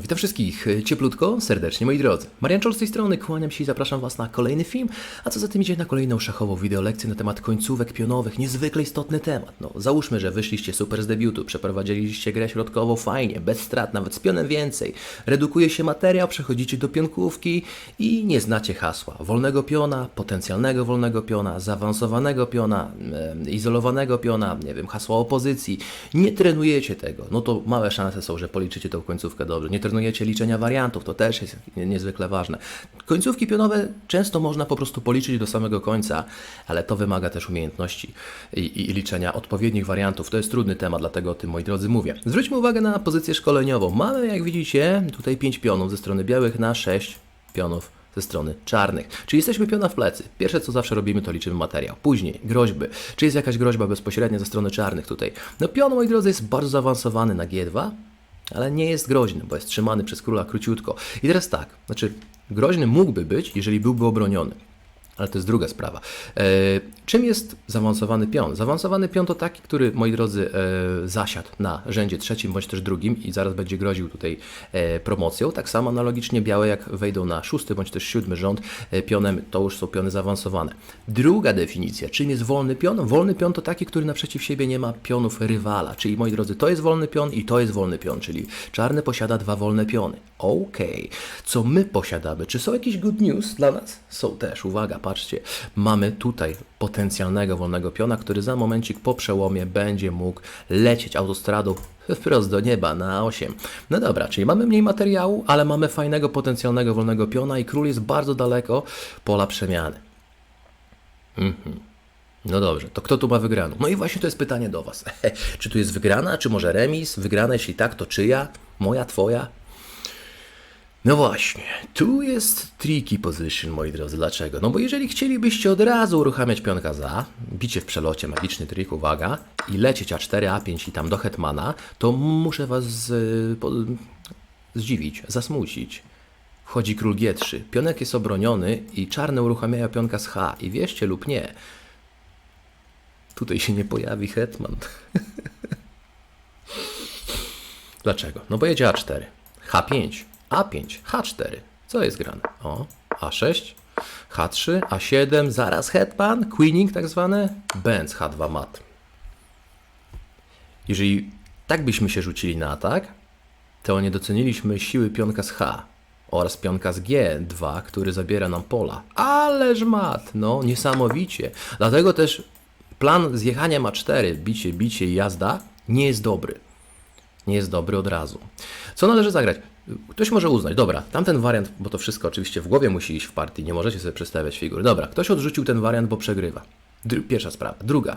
Witam wszystkich cieplutko, serdecznie moi drodzy. Marian Czol z tej strony, kłaniam się i zapraszam Was na kolejny film, a co za tym idzie na kolejną szachową wideolekcję na temat końcówek pionowych, niezwykle istotny temat. No, załóżmy, że wyszliście super z debiutu, przeprowadziliście grę środkową fajnie, bez strat, nawet z pionem więcej. Redukuje się materiał, przechodzicie do pionkówki i nie znacie hasła. Wolnego piona, potencjalnego wolnego piona, zaawansowanego piona, e, izolowanego piona, nie wiem, hasła opozycji. Nie trenujecie tego, no to małe szanse są, że policzycie tą końcówkę dobrze. Nie trenujecie liczenia wariantów, to też jest nie- niezwykle ważne. Końcówki pionowe często można po prostu policzyć do samego końca, ale to wymaga też umiejętności i, i, i liczenia odpowiednich wariantów. To jest trudny temat, dlatego o tym, moi drodzy, mówię. Zwróćmy uwagę na pozycję szkoleniową. Mamy, jak widzicie, tutaj 5 pionów ze strony białych na 6 pionów ze strony czarnych. Czyli jesteśmy piona w plecy. Pierwsze co zawsze robimy to liczymy materiał. Później groźby. Czy jest jakaś groźba bezpośrednia ze strony czarnych tutaj? No pion, moi drodzy, jest bardzo zaawansowany na G2, ale nie jest groźny, bo jest trzymany przez króla króciutko. I teraz tak, znaczy groźny mógłby być, jeżeli byłby obroniony. Ale to jest druga sprawa. E, czym jest zaawansowany pion? Zaawansowany pion to taki, który, moi drodzy, e, zasiadł na rzędzie trzecim bądź też drugim i zaraz będzie groził tutaj e, promocją. Tak samo analogicznie białe, jak wejdą na szósty bądź też siódmy rząd pionem, to już są piony zaawansowane. Druga definicja, czym jest wolny pion? Wolny pion to taki, który naprzeciw siebie nie ma pionów rywala. Czyli, moi drodzy, to jest wolny pion i to jest wolny pion, czyli czarny posiada dwa wolne piony. Okej. Co my posiadamy? Czy są jakieś good news dla nas? Są też. Uwaga, patrzcie. Mamy tutaj potencjalnego wolnego piona, który za momencik po przełomie będzie mógł lecieć autostradą wprost do nieba na 8. No dobra, czyli mamy mniej materiału, ale mamy fajnego potencjalnego wolnego piona i król jest bardzo daleko pola przemiany. No dobrze, to kto tu ma wygraną? No i właśnie to jest pytanie do Was. czy tu jest wygrana, czy może remis? Wygrana, jeśli tak, to czyja? Moja, twoja? No właśnie, tu jest tricky position, moi drodzy. Dlaczego? No bo jeżeli chcielibyście od razu uruchamiać pionka za, bicie w przelocie, magiczny trik, uwaga, i lecieć A4, A5 i tam do hetmana, to muszę Was z, po, zdziwić, zasmucić. Wchodzi król G3, pionek jest obroniony i czarne uruchamiają pionka z H. I wierzcie lub nie, tutaj się nie pojawi hetman. Dlaczego? No bo jedzie A4, H5, A5, H4. Co jest grane? O, A6, H3, A7, zaraz hetman, queening tak zwane, Benz H2 mat. Jeżeli tak byśmy się rzucili na atak, to nie doceniliśmy siły pionka z H oraz pionka z G2, który zabiera nam pola. Ależ mat, no niesamowicie. Dlatego też plan zjechania ma 4, bicie, bicie i jazda nie jest dobry. Nie jest dobry od razu. Co należy zagrać? Ktoś może uznać, dobra, tamten wariant, bo to wszystko oczywiście w głowie musi iść w partii, nie możecie sobie przedstawiać figury. Dobra, ktoś odrzucił ten wariant, bo przegrywa. Dru- pierwsza sprawa. Druga,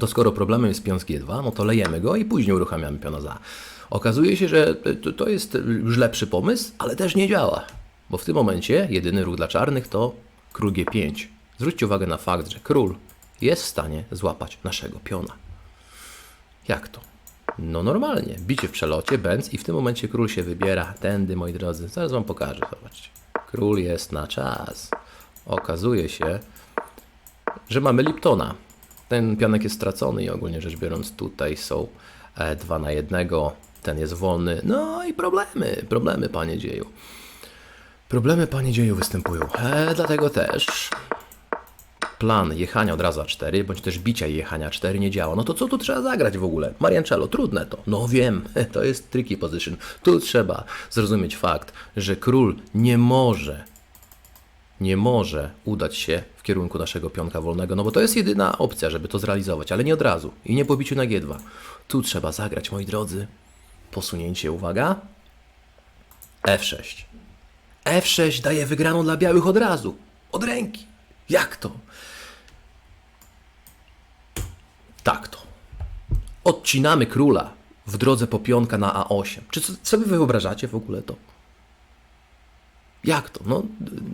to skoro problemem jest pion z G2, no to lejemy go i później uruchamiamy piona za. Okazuje się, że to, to jest już lepszy pomysł, ale też nie działa. Bo w tym momencie jedyny ruch dla czarnych to król G5. Zwróćcie uwagę na fakt, że król jest w stanie złapać naszego piona. Jak to? No normalnie. Bicie w przelocie, Benz i w tym momencie król się wybiera tędy, moi drodzy. Zaraz wam pokażę, zobaczcie. Król jest na czas. Okazuje się, że mamy Liptona. Ten pionek jest stracony i ogólnie rzecz biorąc tutaj są e, dwa na jednego. Ten jest wolny. No i problemy, problemy panie dzieju. Problemy panie dzieju występują. E, dlatego też plan jechania od razu A4, bądź też bicia jechania A4 nie działa, no to co tu trzeba zagrać w ogóle? Mariancello, trudne to. No wiem, to jest tricky position. Tu trzeba zrozumieć fakt, że król nie może, nie może udać się w kierunku naszego pionka wolnego, no bo to jest jedyna opcja, żeby to zrealizować, ale nie od razu i nie po biciu na G2. Tu trzeba zagrać, moi drodzy, posunięcie, uwaga, F6. F6 daje wygraną dla białych od razu, od ręki. Jak to? Tak to. Odcinamy króla w drodze po pionka na A8. Czy sobie wy wyobrażacie w ogóle to? Jak to? No,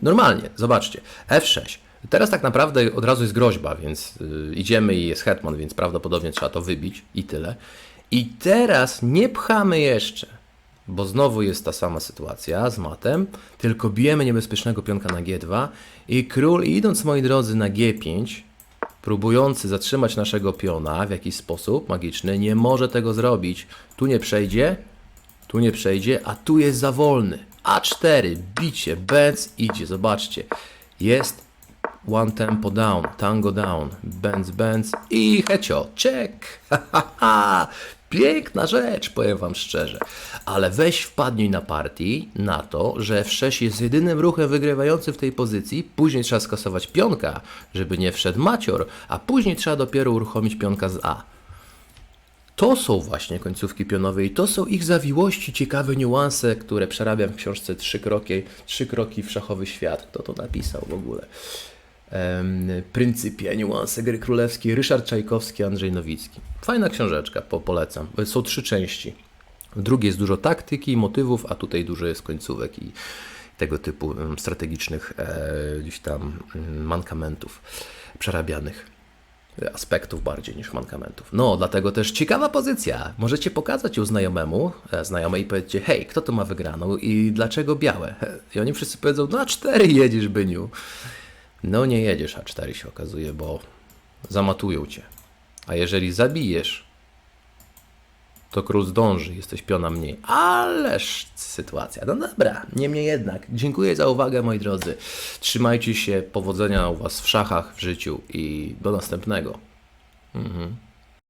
normalnie, zobaczcie. F6. Teraz tak naprawdę od razu jest groźba, więc y, idziemy i jest hetman, więc prawdopodobnie trzeba to wybić i tyle. I teraz nie pchamy jeszcze, bo znowu jest ta sama sytuacja z matem, tylko bijemy niebezpiecznego pionka na G2 i król idąc, moi drodzy, na G5, próbujący zatrzymać naszego piona w jakiś sposób magiczny, nie może tego zrobić. Tu nie przejdzie, Tu nie przejdzie, a tu jest za wolny. A4, bicie, Benz idzie, zobaczcie. Jest one tempo down, tango down, Benz, Benz i hecio, check. Piękna rzecz, powiem wam szczerze. Ale weź wpadnij na partii na to, że F6 jest jedynym ruchem wygrywającym w tej pozycji, później trzeba skasować pionka, żeby nie wszedł macior, a później trzeba dopiero uruchomić pionka z A. To są właśnie końcówki pionowe i to są ich zawiłości, ciekawe niuanse, które przerabiam w książce Trzy kroki, Trzy kroki w szachowy świat. Kto to napisał w ogóle? Pryncypia, niuanse gry królewskiej, Ryszard Czajkowski, Andrzej Nowicki. Fajna książeczka, po, polecam. Są trzy części. W drugiej jest dużo taktyki, motywów, a tutaj dużo jest końcówek i tego typu strategicznych e, gdzieś tam mm, mankamentów przerabianych aspektów bardziej niż mankamentów. No, dlatego też ciekawa pozycja. Możecie pokazać ją znajomemu, e, znajomej i powiedzcie, hej, kto to ma wygraną i dlaczego białe? I oni wszyscy powiedzą, no A4 jedziesz, byniu. No nie jedziesz A4 się okazuje, bo zamatują cię. A jeżeli zabijesz, to król zdąży, jesteś piona mniej. Ależ sytuacja. No dobra, niemniej jednak. Dziękuję za uwagę, moi drodzy. Trzymajcie się, powodzenia u Was w szachach, w życiu i do następnego. Mhm.